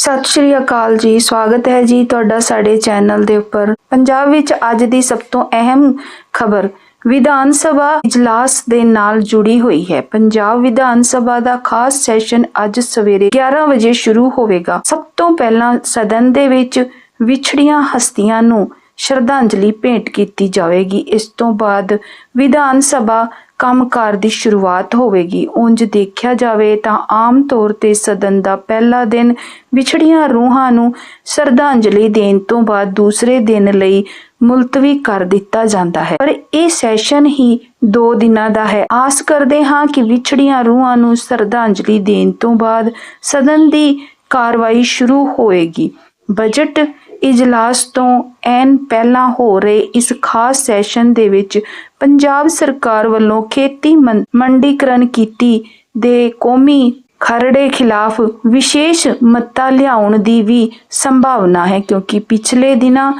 ਸਤਿ ਸ਼੍ਰੀ ਅਕਾਲ ਜੀ, ਸਵਾਗਤ ਹੈ ਜੀ ਤੁਹਾਡਾ ਸਾਡੇ ਚੈਨਲ ਦੇ ਉੱਪਰ। ਪੰਜਾਬ ਵਿੱਚ ਅੱਜ ਦੀ ਸਭ ਤੋਂ ਅਹਿਮ ਖਬਰ, ਵਿਧਾਨ ਸਭਾ ਇਜਲਾਸ ਦੇ ਨਾਲ ਜੁੜੀ ਹੋਈ ਹੈ। ਪੰਜਾਬ ਵਿਧਾਨ ਸਭਾ ਦਾ ਖਾਸ ਸੈਸ਼ਨ ਅੱਜ ਸਵੇਰੇ 11 ਵਜੇ ਸ਼ੁਰੂ ਹੋਵੇਗਾ। ਸਭ ਤੋਂ ਪਹਿਲਾਂ ਸਦਨ ਦੇ ਵਿੱਚ ਵਿਛੜੀਆਂ ਹਸਤੀਆਂ ਨੂੰ ਸ਼ਰਧਾਂਜਲੀ ਭੇਂਟ ਕੀਤੀ ਜਾਵੇਗੀ। ਇਸ ਤੋਂ ਬਾਅਦ ਵਿਧਾਨ ਸਭਾ ਕੰਮਕਾਰ ਦੀ ਸ਼ੁਰੂਆਤ ਹੋਵੇਗੀ। ਉਂਝ ਦੇਖਿਆ ਜਾਵੇ ਤਾਂ ਆਮ ਤੌਰ ਤੇ ਸਦਨ ਦਾ ਪਹਿਲਾ ਦਿਨ ਵਿਛੜੀਆਂ ਰੂਹਾਂ ਨੂੰ ਸ਼ਰਧਾਂਜਲੀ ਦੇਣ ਤੋਂ ਬਾਅਦ ਦੂਸਰੇ ਦਿਨ ਲਈ ਮੁਲਤਵੀ ਕਰ ਦਿੱਤਾ ਜਾਂਦਾ ਹੈ। ਪਰ ਇਹ ਸੈਸ਼ਨ ਹੀ 2 ਦਿਨਾਂ ਦਾ ਹੈ। ਆਸ ਕਰਦੇ ਹਾਂ ਕਿ ਵਿਛੜੀਆਂ ਰੂਹਾਂ ਨੂੰ ਸ਼ਰਧਾਂਜਲੀ ਦੇਣ ਤੋਂ ਬਾਅਦ ਸਦਨ ਦੀ ਕਾਰਵਾਈ ਸ਼ੁਰੂ ਹੋਏਗੀ ਬਜਟ ਇਜਲਾਸ ਤੋਂ ਐਨ ਪਹਿਲਾਂ ਹੋ ਰਹੇ ਇਸ ਖਾਸ ਸੈਸ਼ਨ ਦੇ ਵਿੱਚ ਪੰਜਾਬ ਸਰਕਾਰ ਵੱਲੋਂ ਖੇਤੀ ਮੰ- ਮੰਡੀਕਰਨ ਕੀਤੀ ਦੇ ਕੌਮੀ ਖਰੜੇ ਖਿਲਾਫ ਵਿਸ਼ੇਸ਼ ਮੱਤਾ ਲਿਆਉਣ ਦੀ ਵੀ ਸੰਭਾਵਨਾ ਹੈ ਕਿਉਂਕਿ ਪਿਛਲੇ ਦਿਨਾਂ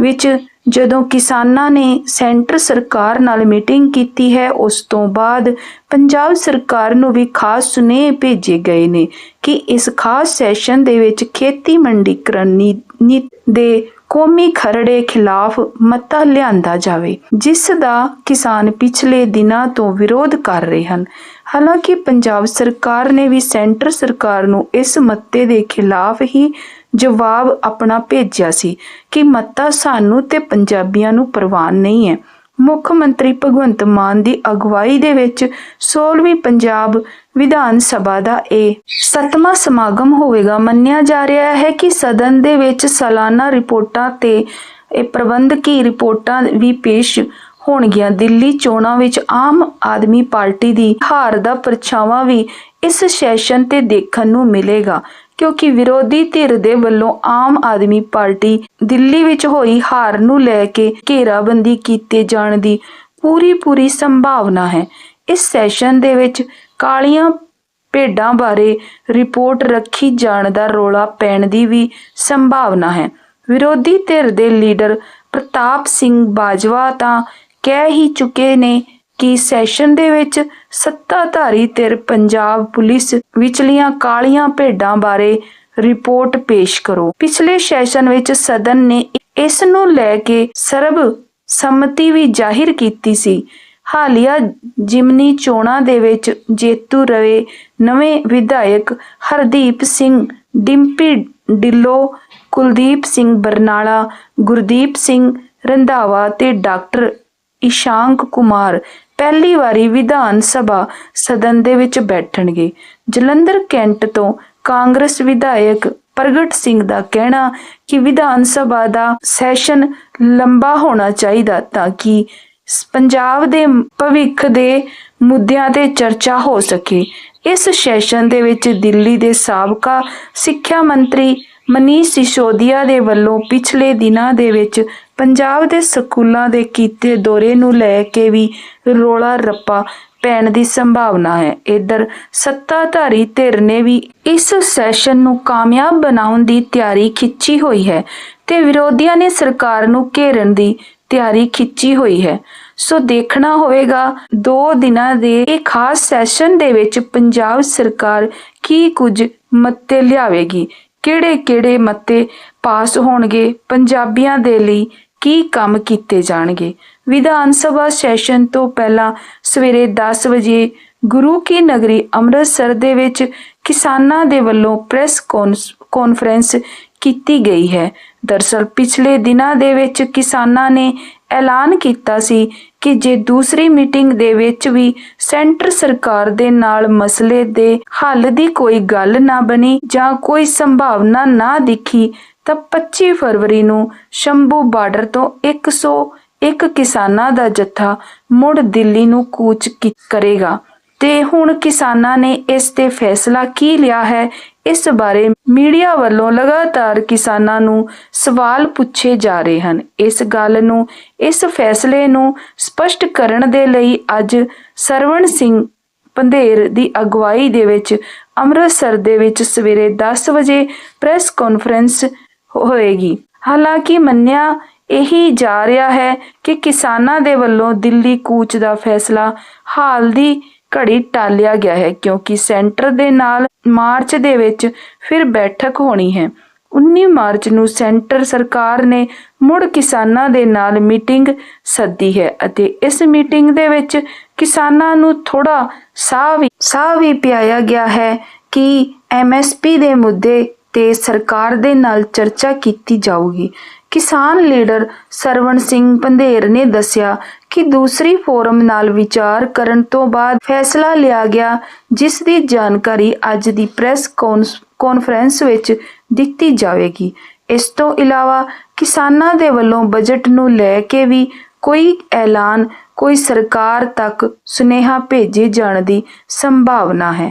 ਵਿੱਚ ਜਦੋਂ ਕਿਸਾਨਾਂ ਨੇ ਸੈਂਟਰ ਸਰਕਾਰ ਨਾਲ ਮੀਟਿੰਗ ਕੀਤੀ ਹੈ, ਉਸ ਤੋਂ ਬਾਅਦ ਪੰਜਾਬ ਸਰਕਾਰ ਨੂੰ ਵੀ ਖਾਸ ਸੁਨੇਹੇ ਭੇਜੇ ਗਏ ਨੇ ਕਿ ਇਸ ਖਾਸ ਸੈਸ਼ਨ ਦੇ ਵਿੱਚ ਖੇਤੀ ਮੰਡੀਕਰਨ ਨੀ- ਨੀਤੀ ਦੇ ਕੌਮੀ ਖਰੜੇ ਖਿਲਾਫ ਮਤਾ ਲਿਆਂਦਾ ਜਾਵੇ, ਜਿਸ ਦਾ ਕਿਸਾਨ ਪਿਛਲੇ ਦਿਨਾਂ ਤੋਂ ਵਿਰੋਧ ਕਰ ਰਹੇ ਹਨ। ਹਾਲਾਂਕਿ ਪੰਜਾਬ ਸਰਕਾਰ ਨੇ ਵੀ ਸੈਂਟਰ ਸਰਕਾਰ ਨੂੰ ਇਸ ਮਤੇ ਦੇ ਖਿਲਾਫ ਹੀ ਜਵਾਬ ਆਪਣਾ ਭੇਜਿਆ ਸੀ ਕਿ ਮਤਾ ਸਾਨੂੰ ਤੇ ਪੰਜਾਬੀਆਂ ਨੂੰ ਪ੍ਰਵਾਨ ਨਹੀਂ ਹੈ। ਮੁੱਖ ਮੰਤਰੀ ਭਗਵੰਤ ਮਾਨ ਦੀ ਅਗਵਾਈ ਦੇ ਵਿੱਚ 16ਵੀਂ ਪੰਜਾਬ ਵਿਧਾਨ ਸਭਾ ਦਾ ਇਹ ਸੱਤਵਾਂ ਸਮਾਗਮ ਹੋਵੇਗਾ। ਮੰਨਿਆ ਜਾ ਰਿਹਾ ਹੈ ਕਿ ਸਦਨ ਦੇ ਵਿੱਚ ਸਾਲਾਨਾ ਰਿਪੋਰਟਾਂ ਤੇ ਇਹ ਪ੍ਰਬੰਧਕੀ ਰਿਪੋਰਟਾਂ ਵੀ ਪੇਸ਼ ਹੋਣਗੀਆਂ। ਦਿੱਲੀ ਚੋਣਾਂ ਵਿੱਚ ਆਮ ਆਦਮੀ ਪਾਰਟੀ ਦੀ ਹਾਰ ਦਾ ਪਰਛਾਵਾਂ ਵੀ ਇਸ ਸੈਸ਼ਨ ਤੇ ਦੇਖਣ ਨੂੰ ਮਿਲੇਗਾ। ਕਿਉਂਕਿ ਵਿਰੋਧੀ ਧਿਰ ਦੇ ਵੱਲੋਂ ਆਮ ਆਦਮੀ ਪਾਰਟੀ ਦਿੱਲੀ ਵਿੱਚ ਹੋਈ ਹਾਰ ਨੂੰ ਲੈ ਕੇ ਘੇਰਾਬੰਦੀ ਕੀਤੇ ਜਾਣ ਦੀ ਪੂਰੀ ਪੂਰੀ ਸੰਭਾਵਨਾ ਹੈ। ਇਸ ਸੈਸ਼ਨ ਦੇ ਵਿੱਚ ਕਾਲੀਆਂ ਭੇਡਾਂ ਬਾਰੇ ਰਿਪੋਰਟ ਰੱਖੀ ਜਾਣ ਦਾ ਰੋਲਾ ਪੈਣ ਦੀ ਵੀ ਸੰਭਾਵਨਾ ਹੈ। ਵਿਰੋਧੀ ਧਿਰ ਦੇ ਲੀਡਰ ਪ੍ਰਤਾਪ ਸਿੰਘ ਬਾਜਵਾ ਤਾਂ ਕਹਿ ਹੀ ਚੁੱਕੇ ਨੇ ਕਿ ਸੈਸ਼ਨ ਦੇ ਵਿੱਚ ਸੱਤਾਧਾਰੀ ਧਿਰ ਪੰਜਾਬ ਪੁਲਿਸ ਵਿਚਲੀਆਂ ਕਾਲੀਆਂ ਭੇਡਾਂ ਬਾਰੇ ਰਿਪੋਰਟ ਪੇਸ਼ ਕਰੋ। ਪਿਛਲੇ ਸੈਸ਼ਨ ਵਿੱਚ ਸਦਨ ਨੇ ਇਸ ਨੂੰ ਲੈ ਕੇ ਸਰਬ ਸੰਮਤੀ ਵੀ ਜਾਹਿਰ ਕੀਤੀ ਸੀ। ਹਾਲੀਆ ਜਿਮਨੀ ਚੋਣਾਂ ਦੇ ਵਿੱਚ ਜੇਤੂ ਰਵੇ ਨਵੇਂ ਵਿਧਾਇਕ ਹਰਦੀਪ ਸਿੰਘ, ਡਿੰਪੀ ਢਿੱਲੋਂ, ਕੁਲਦੀਪ ਸਿੰਘ ਬਰਨਾਲਾ, ਗੁਰਦੀਪ ਸਿੰਘ ਰੰਧਾਵਾ ਤੇ ਡਾਕਟਰ ਇਸ਼ਾਂਕ ਕੁਮਾਰ ਪਹਿਲੀ ਵਾਰੀ ਵਿਧਾਨ ਸਭਾ ਸਦਨ ਦੇ ਵਿੱਚ ਬੈਠਣਗੇ। ਜਲੰਧਰ ਕੈਂਟ ਤੋਂ ਕਾਂਗਰਸ ਵਿਧਾਇਕ ਪ੍ਰਗਟ ਸਿੰਘ ਦਾ ਕਹਿਣਾ ਕਿ ਵਿਧਾਨ ਸਭਾ ਦਾ ਸੈਸ਼ਨ ਲੰਬਾ ਹੋਣਾ ਚਾਹੀਦਾ ਤਾਂ ਕਿ ਪੰਜਾਬ ਦੇ ਭਵਿੱਖ ਦੇ ਮੁੱਦਿਆਂ ਤੇ ਚਰਚਾ ਹੋ ਸਕੇ। ਇਸ ਸੈਸ਼ਨ ਦੇ ਵਿੱਚ ਦਿੱਲੀ ਦੇ ਸਾਬਕਾ ਸਿੱਖਿਆ ਮੰਤਰੀ ਮਨੀਸ਼ ਸਿਸੋਦੀਆ ਦੇ ਵੱਲੋਂ ਪਿਛਲੇ ਦਿਨਾਂ ਦੇ ਵਿੱਚ ਪੰਜਾਬ ਦੇ ਸਕੂਲਾਂ ਦੇ ਕੀਤੇ ਦੌਰੇ ਨੂੰ ਲੈ ਕੇ ਵੀ ਰੋਲਾ ਰੱਪਾ ਪੈਣ ਦੀ ਸੰਭਾਵਨਾ ਹੈ। ਇਧਰ ਸੱਤਾਧਾਰੀ ਧਿਰ ਨੇ ਵੀ ਇਸ ਸੈਸ਼ਨ ਨੂੰ ਕਾਮਯਾਬ ਬਣਾਉਣ ਦੀ ਤਿਆਰੀ ਖਿੱਚੀ ਹੋਈ ਹੈ ਤੇ ਵਿਰੋਧੀਆਂ ਨੇ ਸਰਕਾਰ ਨੂੰ ਘੇਰਨ ਦੀ ਤਿਆਰੀ ਖਿੱਚੀ ਹੋਈ ਹੈ। ਸੋ ਦੇਖਣਾ ਹੋਵੇਗਾ 2 ਦਿਨਾਂ ਦੇ ਇਹ ਖਾਸ ਸੈਸ਼ਨ ਦੇ ਵਿੱਚ ਪੰਜਾਬ ਸਰਕਾਰ ਕੀ ਕੁਝ ਮੱਤੇ ਲਿਆਵੇਗੀ। ਕਿਹੜੇ-ਕਿਹੜੇ ਮਤੇ ਪਾਸ ਹੋਣਗੇ, ਪੰਜਾਬੀਆਂ ਦੇ ਲਈ ਕੀ ਕੰਮ ਕੀਤੇ ਜਾਣਗੇ? ਵਿਧਾਨ ਸਭਾ ਸੈਸ਼ਨ ਤੋਂ ਪਹਿਲਾਂ ਸਵੇਰੇ 10 ਵਜੇ ਗੁਰੂ ਕੀ ਨਗਰੀ ਅੰਮ੍ਰਿਤਸਰ ਦੇ ਵਿੱਚ ਕਿਸਾਨਾਂ ਦੇ ਵੱਲੋਂ ਪ੍ਰੈਸ ਕੌਨਸ- ਕਾਨਫਰੰਸ ਕੀਤੀ ਗਈ ਹੈ। ਦਰਸਲ ਪਿਛਲੇ ਦਿਨਾਂ ਦੇ ਵਿੱਚ ਕਿਸਾਨਾਂ ਨੇ ਐਲਾਨ ਕੀਤਾ ਸੀ ਕਿ ਜੇ ਦੂਸਰੀ ਮੀਟਿੰਗ ਦੇ ਵਿੱਚ ਵੀ ਸੈਂਟਰ ਸਰਕਾਰ ਦੇ ਨਾਲ ਮਸਲੇ ਦੇ ਹੱਲ ਦੀ ਕੋਈ ਗੱਲ ਨਾ ਬਣੀ ਜਾਂ ਕੋਈ ਸੰਭਾਵਨਾ ਨਾ ਦਿਖੀ, ਤਾਂ 25 ਫਰਵਰੀ ਨੂੰ ਸ਼ੰਭੂ ਬਾਰਡਰ ਤੋਂ 101 ਕਿਸਾਨਾਂ ਦਾ ਜੱਥਾ ਮੁੜ ਦਿੱਲੀ ਨੂੰ ਕੂਚ ਕਰੇਗਾ। ਤੇ ਹੁਣ ਕਿਸਾਨਾਂ ਨੇ ਇਸ ਤੇ ਫੈਸਲਾ ਕੀ ਲਿਆ ਹੈ, ਇਸ ਬਾਰੇ ਮੀਡੀਆ ਵੱਲੋਂ ਲਗਾਤਾਰ ਕਿਸਾਨਾਂ ਨੂੰ ਸਵਾਲ ਪੁੱਛੇ ਜਾ ਰਹੇ ਹਨ। ਇਸ ਗੱਲ ਨੂੰ, ਇਸ ਫੈਸਲੇ ਨੂੰ ਸਪਸ਼ਟ ਕਰਨ ਦੇ ਲਈ ਅੱਜ ਸਰਵਣ ਸਿੰਘ ਪੰਧੇਰ ਦੀ ਅਗਵਾਈ ਦੇ ਵਿੱਚ ਅੰਮ੍ਰਿਤਸਰ ਦੇ ਵਿੱਚ ਸਵੇਰੇ 10 ਵਜੇ ਪ੍ਰੈਸ ਕਾਨਫਰੰਸ ਹੋਏਗੀ। ਹਾਲਾਂਕਿ ਮੰਨਿਆ ਇਹੀ ਜਾ ਰਿਹਾ ਹੈ ਕਿ ਕਿਸਾਨਾਂ ਦੇ ਵੱਲੋਂ ਦਿੱਲੀ ਕੂਚ ਦਾ ਫੈਸਲਾ ਹਾਲ ਦੀ ਘੜੀ ਟਾਲਿਆ ਗਿਆ ਹੈ, ਕਿਉਂਕਿ ਸੈਂਟਰ ਦੇ ਨਾਲ ਮਾਰਚ ਦੇ ਵਿੱਚ ਫਿਰ ਬੈਠਕ ਹੋਣੀ ਹੈ। 19 ਮਾਰਚ ਨੂੰ ਸੈਂਟਰ ਸਰਕਾਰ ਨੇ ਮੁੜ ਕਿਸਾਨਾਂ ਦੇ ਨਾਲ ਮੀਟਿੰਗ ਸੱਦੀ ਹੈ ਅਤੇ ਇਸ ਮੀਟਿੰਗ ਦੇ ਵਿੱਚ ਕਿਸਾਨਾਂ ਨੂੰ ਥੋੜਾ ਸਾਹ ਵੀ ਸਾਹ ਵੀ ਪਿਆਇਆ ਗਿਆ ਹੈ ਕਿ ਐਮਐਸਪੀ ਦੇ ਮੁੱਦੇ ਤੇ ਸਰਕਾਰ ਦੇ ਨਾਲ ਚਰਚਾ ਕੀਤੀ ਜਾਊਗੀ। ਕਿਸਾਨ ਲੀਡਰ ਸਰਵਣ ਸਿੰਘ ਪੰਧੇਰ ਨੇ ਦੱਸਿਆ ਕਿ ਦੂਸਰੀ ਫੋਰਮ ਨਾਲ ਵਿਚਾਰ ਕਰਨ ਤੋਂ ਬਾਅਦ ਫੈਸਲਾ ਲਿਆ ਗਿਆ, ਜਿਸ ਦੀ ਜਾਣਕਾਰੀ ਅੱਜ ਦੀ ਪ੍ਰੈਸ ਕੌਨਸ- ਕਾਨਫਰੰਸ ਵਿੱਚ ਦਿੱਤੀ ਜਾਵੇਗੀ। ਇਸ ਤੋਂ ਇਲਾਵਾ ਕਿਸਾਨਾਂ ਦੇ ਵੱਲੋਂ ਬਜਟ ਨੂੰ ਲੈ ਕੇ ਵੀ ਕੋਈ ਐਲਾਨ, ਕੋਈ ਸਰਕਾਰ ਤੱਕ ਸੁਨੇਹਾ ਭੇਜੇ ਜਾਣ ਦੀ ਸੰਭਾਵਨਾ ਹੈ।